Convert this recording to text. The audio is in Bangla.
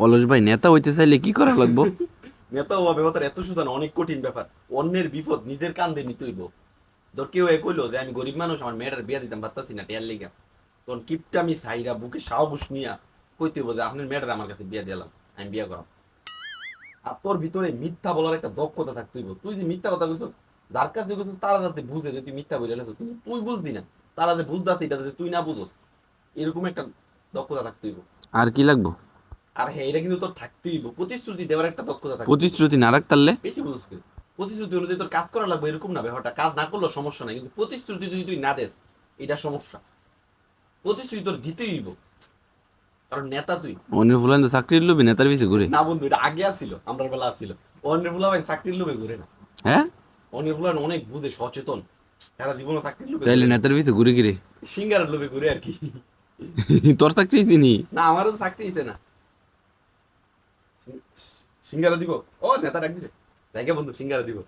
অলস ভাই নেতা হইতে চাইলে কি করা লাগবো? নেতা হওয়া ব্যাপার এত সুদান অনেক কঠিন ব্যাপার। অন্যের বিপদ নিজের কান্দে নিতে হইব। ধর কেউ এ কইলো যে আমি গরিব মানুষ আমার মেয়েটার বিয়া দিতাম পারতাছি না টেয়ার লিগা। তখন কিপটা আমি সাইরা বুকে সাহস নিয়া কইতে হইব যে আপনার মেয়েটার আমার কাছে বিয়া দিলাম আমি বিয়া করাম। আর তোর ভিতরে মিথ্যা বলার একটা দক্ষতা থাকতে হইব। তুই যে মিথ্যা কথা কইছ যার কাছে কইছ তারা যাতে বুঝে যে তুই মিথ্যা বলে তুই তুই বুঝদি না। তারা যে বুঝদাস এটা যে তুই না বুঝস এরকম একটা দক্ষতা থাকতে হইব। আর কি লাগবো? আর হ্যাঁ এটা কিন্তু তোর থাকতেই প্রতিশ্রুতি দেওয়ার একটা দক্ষতা হইব। প্রতিশ্রুতি না বেশি প্রতিশ্রুতি অনুযায়ী তোর কাজ করা লাগবে এরকম না ব্যাপারটা। কাজ না করলেও সমস্যা নাই কিন্তু প্রতিশ্রুতি যদি তুই না দেস এটা সমস্যা। প্রতিশ্রুতি তোর দিতেই হইব। কারণ নেতা তুই। ফুলান তো চাকরির লোভে নেতার পিছে ঘুরে। না বন্ধু এটা আগে আসছিল আমরা বেলা ফুলা ভাই চাকরির লোভে ঘুরে না। হ্যাঁ? অন্যের ফুলা অনেক বুঝে সচেতন। তারা জীবনে চাকরির লোভে তাইলে নেতার পিছে ঘুরে গিরে সিঙ্গারের লোভে ঘুরে আর কি। তোর চাকরি চিনি না আমারও তো চাকরি না। সিঙ্গারা দিব। ও নেতা ডাক দিছে। দেখে বন্ধু সিঙ্গারা দিব।